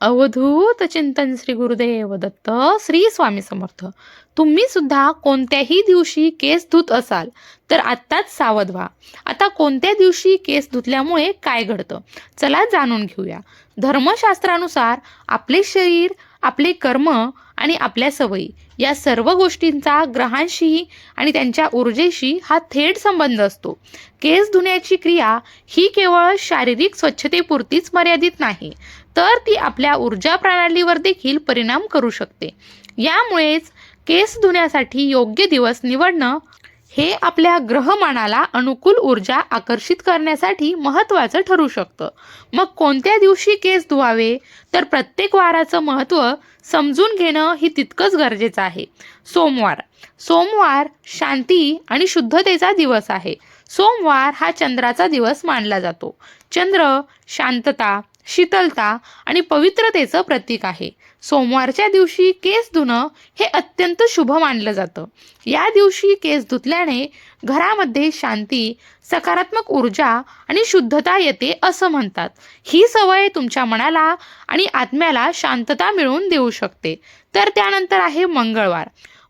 अवधूत चिंतन श्री गुरुदेव दत्त श्री स्वामी समर्थ. तुम्ही सुद्धा कोणत्याही दिवशी केस धुत असाल तर आत्ताच सावध व्हा. आता कोणत्या दिवशी केस धुतल्यामुळे काय घडतं? चला जाणून घेऊया. धर्मशास्त्रानुसार आपले शरीर आपले कर्म आणि आपल्या सवयी या सर्व गोष्टींचा ग्रहांशी आणि त्यांच्या ऊर्जेशी हा थेट संबंध असतो. केस धुण्याची क्रिया ही केवळ शारीरिक स्वच्छतेपुरतीच मर्यादित नाही तर ती आपल्या ऊर्जा प्रणालीवर देखील परिणाम करू शकते. यामुळेच केस धुण्यासाठी योग्य दिवस निवडणं हे आपल्या ग्रहमानाला अनुकूल ऊर्जा आकर्षित करण्यासाठी महत्त्वाचं ठरू शकतं. मग कोणत्या दिवशी केस धुवावे? तर प्रत्येक वाराचं महत्त्व समजून घेणं ही तितकंच गरजेचं आहे. सोमवार. सोमवार शांती आणि शुद्धतेचा दिवस आहे. सोमवार हा चंद्राचा दिवस मानला जातो. चंद्र शांतता शीतलता आणि पवित्रतेचं प्रतीक आहे. सोमवारच्या दिवशी केस धुणं हे अत्यंत शुभ मानलं जातं. या दिवशी केस धुतल्याने घरामध्ये शांती सकारात्मक ऊर्जा आणि शुद्धता येते असं म्हणतात. ही सवय तुमच्या मनाला आणि आत्म्याला शांतता मिळवून देऊ शकते. तर त्यानंतर आहे मंगळवार.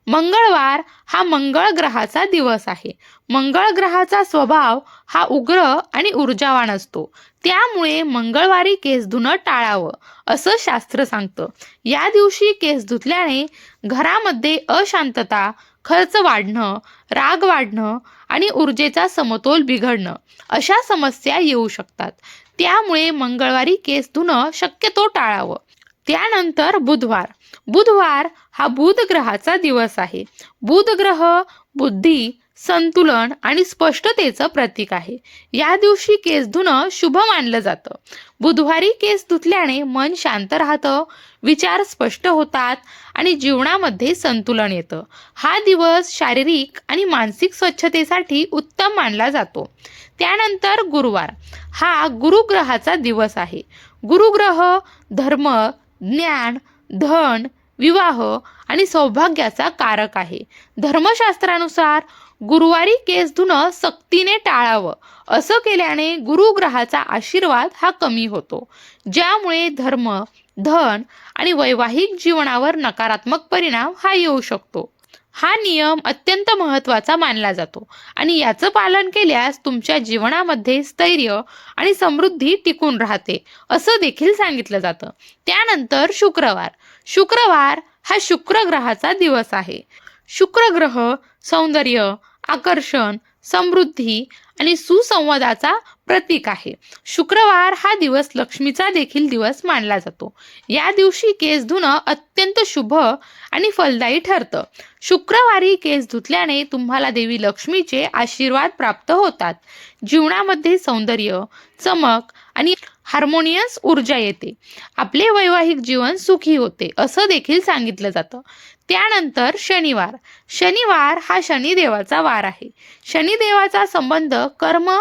मंगळवार हा मंगळ ग्रहाचा दिवस आहे. मंगळ ग्रहाचा स्वभाव हा उग्र आणि ऊर्जावान असतो. त्यामुळे मंगळवारी केस धुणं टाळावं असं शास्त्र सांगतं. या दिवशी केस धुतल्याने घरामध्ये अशांतता खर्च वाढणं राग वाढणं आणि ऊर्जेचा समतोल बिघडणं अशा समस्या येऊ शकतात. त्यामुळे मंगळवारी केस धुणं शक्यतो टाळावं. त्यानंतर बुधवार. बुधवार हा बुध ग्रहाचा दिवस आहे. बुध ग्रह बुद्धी संतुलन आणि स्पष्टतेचं प्रतीक आहे. या दिवशी केस धुणं शुभ मानलं जातं. बुधवारी केस धुतल्याने मन शांत राहतं विचार स्पष्ट होतात आणि जीवनामध्ये संतुलन येतं. हा दिवस शारीरिक आणि मानसिक स्वच्छतेसाठी उत्तम मानला जातो. त्यानंतर गुरुवार. हा गुरुग्रहाचा दिवस आहे. गुरुग्रह धर्म ज्ञान धन विवाह आणि सौभाग्याचा कारक आहे. धर्मशास्त्रानुसार गुरुवारी केस धुणं सक्तीने टाळावं असं केल्याने गुरुग्रहाचा आशीर्वाद हा कमी होतो. ज्यामुळे धर्म धन आणि वैवाहिक जीवनावर नकारात्मक परिणाम हा येऊ शकतो. हा नियम अत्यंत महत्त्वाचा मानला जातो. आणि याचं पालन केल्यास तुमच्या जीवनामध्ये स्थैर्य आणि समृद्धी टिकून राहते असं देखील सांगितलं जातं. त्यानंतर शुक्रवार. शुक्रवार हा शुक्र ग्रहाचा दिवस आहे. शुक्र ग्रह सौंदर्य आकर्षण समृद्धी आणि सुसंवादाचा प्रतीक आहे. शुक्रवार हा दिवस लक्ष्मीचा देखील दिवस मानला जातो. या दिवशी केस धुणं अत्यंत शुभ आणि फलदायी ठरतं. शुक्रवारी केस धुतल्याने तुम्हाला देवी लक्ष्मीचे आशीर्वाद प्राप्त होतात. जीवनामध्ये सौंदर्य चमक आणि हार्मोनियस ऊर्जा येते. आपले वैवाहिक जीवन सुखी होते असं देखील सांगितलं जातं. त्यानंतर शनिवार. शनिवार हा शनिदेवाचा वार आहे. शनिदेवाचा संबंध कर्म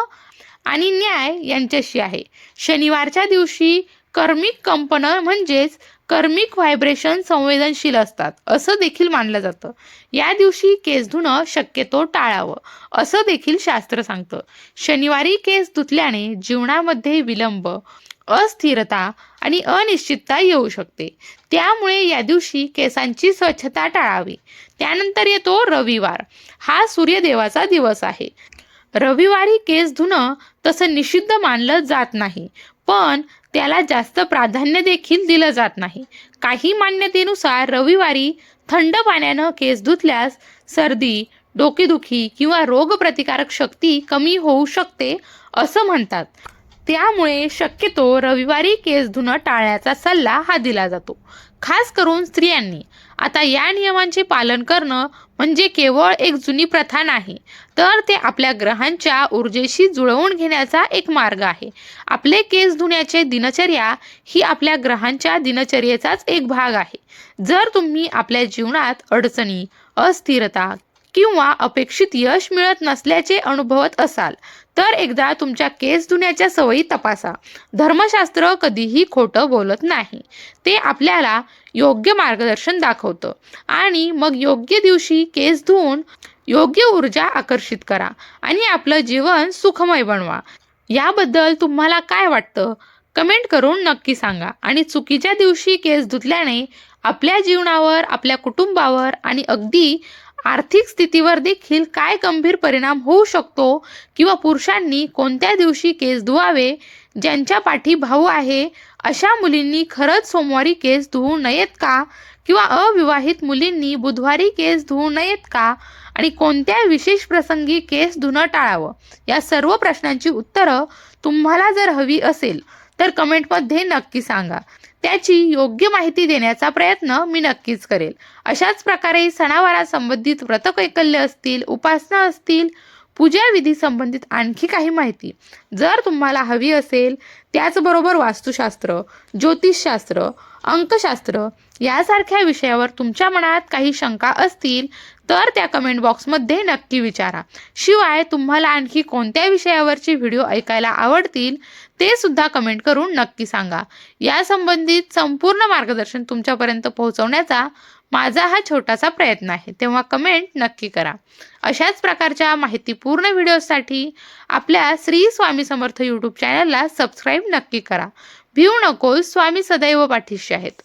आणि न्याय यांच्याशी आहे. शनिवारच्या दिवशी कर्मिक कंपनं म्हणजेच कर्मिक व्हायब्रेशन संवेदनशील असतात. असं देखील मानलं जातं. या दिवशी केस धुणं शक्यतो टाळावं. असं देखील शास्त्र सांगतं. शनिवारी केस धुतल्याने जीवनामध्ये विलंब अस्थिरता आणि अनिश्चितता येऊ शकते. त्यामुळे या दिवशी केसांची स्वच्छता टाळावी. त्यानंतर येतो रविवार. हा सूर्यदेवाचा दिवस आहे. रविवारी केस धुणं तसं निषिद्ध मानलं जात नाही पण त्याला जास्त प्राधान्य देखील दिलं जात नाही. काही मान्यतेनुसार रविवारी थंड पाण्यानं केस धुतल्यास सर्दी डोकेदुखी किंवा रोगप्रतिकारक शक्ती कमी होऊ शकते असं म्हणतात. त्यामुळे शक्यतो रविवारी केस धुणं टाळण्याचा सल्ला हा दिला जातो. खास करून स्त्रियांनी. आता या नियमांचे पालन करणं म्हणजे केवळ एक जुनी प्रथा नाही तर ते आपल्या ग्रहांच्या ऊर्जेशी जुळवून घेण्याचा एक मार्ग आहे. आपले केस धुण्याचे दिनचर्या ही आपल्या ग्रहांच्या दिनचर्येचाच एक भाग आहे. जर तुम्ही आपल्या जीवनात अडचणी अस्थिरता किंवा अपेक्षित यश मिळत नसल्याचे अनुभवत असाल तर एकदा तुमच्या केस धुण्याच्या सवयी तपासा. धर्मशास्त्र कधीही खोटं बोलत नाही. ते आपल्याला योग्य मार्गदर्शन दाखवतं. आणि मग योग्य दिवशी केस धुवून योग्य ऊर्जा आकर्षित करा आणि आपलं जीवन सुखमय बनवा. याबद्दल तुम्हाला काय वाटतं? कमेंट करून नक्की सांगा. आणि चुकीच्या दिवशी केस धुतल्याने आपल्या जीवनावर आपल्या कुटुंबावर आणि अगदी आर्थिक स्थितीवर देखील काय गंभीर परिणाम होऊ शकतो किंवा पुरुषांनी कोणत्या दिवशी केस धुवावे ज्यांच्या पाठी भाऊ आहे अशा मुलींनी खरंच सोमवारी केस धुवू नयेत का? किंवा अविवाहित मुलींनी बुधवारी केस धुवू नयेत का? आणि कोणत्या विशेष प्रसंगी केस धुणं टाळावं? या सर्व प्रश्नांची उत्तरं तुम्हाला जर हवी असेल तर कमेंटमध्ये नक्की सांगा. त्याची योग्य माहिती देण्याचा प्रयत्न मी नक्कीच करेल. अशाच प्रकारे सणावारासंबंधित व्रतकैकल्य असतील उपासना असतील पूजाविधी संबंधित आणखी काही माहिती. जर तुम्हाला हवी असेल त्याचबरोबर वास्तुशास्त्र ज्योतिषशास्त्र अंकशास्त्र यासारख्या विषयावर तुमच्या मनात काही शंका असतील तर त्या कमेंट बॉक्समध्ये नक्की विचारा. शिवाय तुम्हाला आणखी कोणत्या विषयावरचे व्हिडिओ ऐकायला आवडतील ते सुद्धा कमेंट करून नक्की सांगा. या संबंधित संपूर्ण मार्गदर्शन तुमच्यापर्यंत पोहोचवण्याचा माझा हा छोटासा प्रयत्न आहे. तेव्हा कमेंट नक्की करा. अशाच प्रकारच्या माहितीपूर्ण व्हिडिओसाठी आपल्या श्री स्वामी समर्थ यूट्यूब चॅनलला सबस्क्राईब नक्की करा. भिऊ नको स्वामी सदैव पाठीशी आहेत.